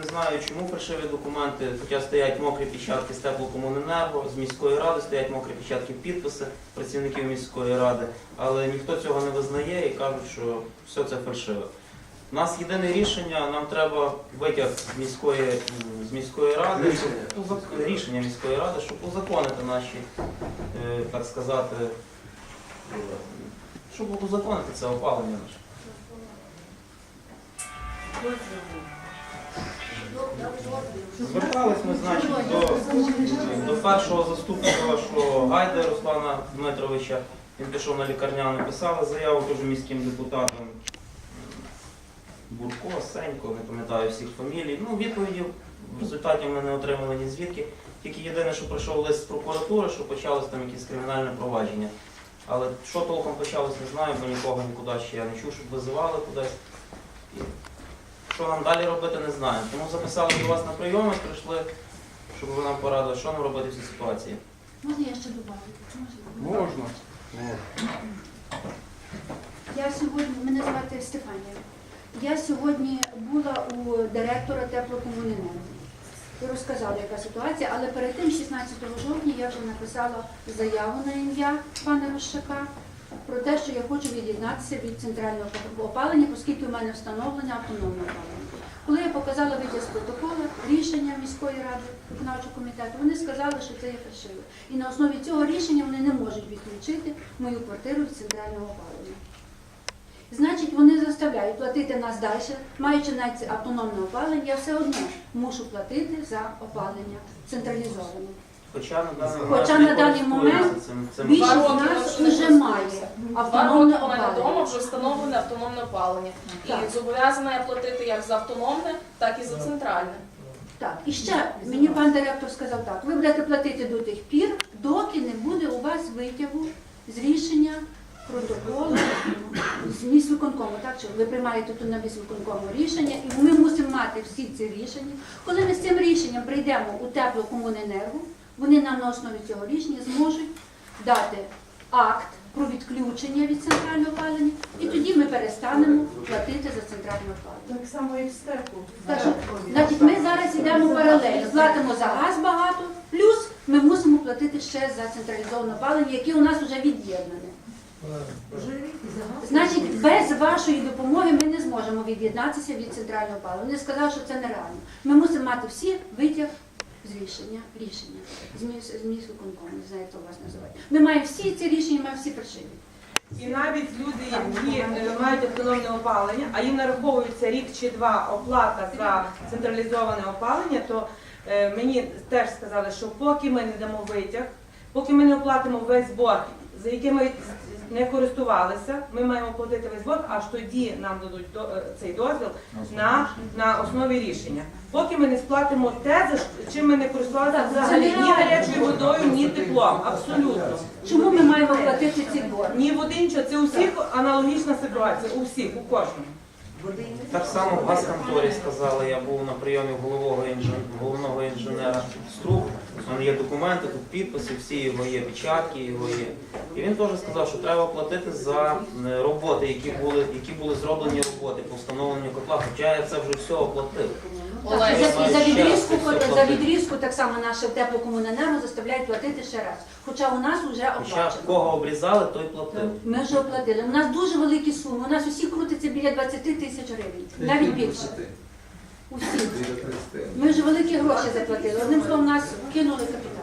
не знаю, чому фальшиві документи, хоча стоять мокрі печатки з теплокомуненерго, з міської ради, стоять мокрі печатки підписи працівників міської ради, але ніхто цього не визнає і кажуть, що все це фальшиве. У нас єдине рішення, нам треба витяг з міської, з міської ради, щоб рішення міської ради, щоб узаконити наші, е, так сказати, щоб узаконити це опалення наше. Звертались ми, значить, до, до першого заступника вашого Гайда Руслана Дмитровича. Він пішов на лікарняну, написали заяву теж міським депутатам. Бурко, Сенько, не пам'ятаю всіх фамілій. Ну, відповіді в результаті ми не отримали ні звідки. Тільки єдине, що прийшов лист з прокуратури, що почалось там якесь кримінальне провадження. Але що толком почалось, не знаю, бо нікого нікуди ще я не чув, щоб визивали кудись. Що нам далі робити, не знаю. Тому записали до вас на прийоми, прийшли, щоб ви нам порадили, що нам робити в цій ситуації. Можна я ще добавлю? Можна? Можна. Я сьогодні, мене звати Стефанія. Я сьогодні була у директора теплокомуненерго і розказала, яка ситуація, але перед тим, 16 жовтня, я вже написала заяву на ім'я пана Рощака про те, що я хочу від'єднатися від центрального опалення, оскільки у мене встановлено автономне опалення. Коли я показала витяг з протоколу, рішення міської ради виконавчого комітету, вони сказали, що це є фальшиве. І на основі цього рішення вони не можуть відключити мою квартиру від центрального опалення. Значить, вони заставляють платити нас далі, маючи навіть автономне опалення, я все одно мушу платити за опалення централізоване. Хоча на даний Хоча момент на даний момент цим, цим більшість Два роки нас вже має автономне роки у вдома вже встановлене автономне опалення. Так. І зобов'язана я платити як за автономне, так і за центральне. Так, і ще мені пан директор сказав так, ви будете платити до тих пір, доки не буде у вас витягу з рішення протоколу з міськвиконкому, так що ви приймаєте тут на міськвиконкому рішення, і ми мусимо мати всі ці рішення. Коли ми з цим рішенням прийдемо у теплокомуненерго, вони нам на основі цього рішення зможуть дати акт про відключення від центрального опалення, і тоді ми перестанемо платити за центральне опалення. Так само і в стеку. Так що, значить, ми зараз йдемо паралельно. Платимо за газ багато, плюс ми мусимо платити ще за централізоване опалення, яке у нас вже від'єднане. Значить, без вашої допомоги ми не зможемо від'єднатися від центрального опалення. Вони сказали, що це нереально. Ми мусимо мати всі витяг з рішення, рішення з міс не знаю, як це у вас називають. Ми маємо всі ці рішення, маємо всі причини. І навіть люди, які мають автономне опалення, а їм нараховується рік чи два оплата за централізоване опалення, то е, мені теж сказали, що поки ми не дамо витяг, поки ми не оплатимо весь борг, за якими не користувалися, ми маємо платити весь борг, аж тоді нам дадуть до- е, цей дозвіл на, на основі рішення. Поки ми не сплатимо те, за чим ми не користувалися Так, взагалі ні гарячою водою, ні теплом. Абсолютно. Чому ми маємо платити ці борги? Ні води, нічого. Це у всіх аналогічна ситуація, у всіх, у кожному. Так само в газконторі сказали, я був на прийомі головного, інжен- головного інженера Струк. У мене є документи, тут підписи, всі його є, печатки його є. І він теж сказав, що треба платити за е, роботи, які були, які були зроблені роботи по встановленню котла, хоча я це вже все оплатив. Так, і за, і за відрізку, за відрізку так само наше теплокомуненерго заставляють платити ще раз. Хоча у нас вже Хоча оплачено. кого обрізали, той платив. Ми вже оплатили. У нас дуже великі суми. У нас усі крутиться біля 20 тисяч гривень, навіть більше. Усі. Ми вже великі гроші заплатили. Одним словом, нас кинули капітал.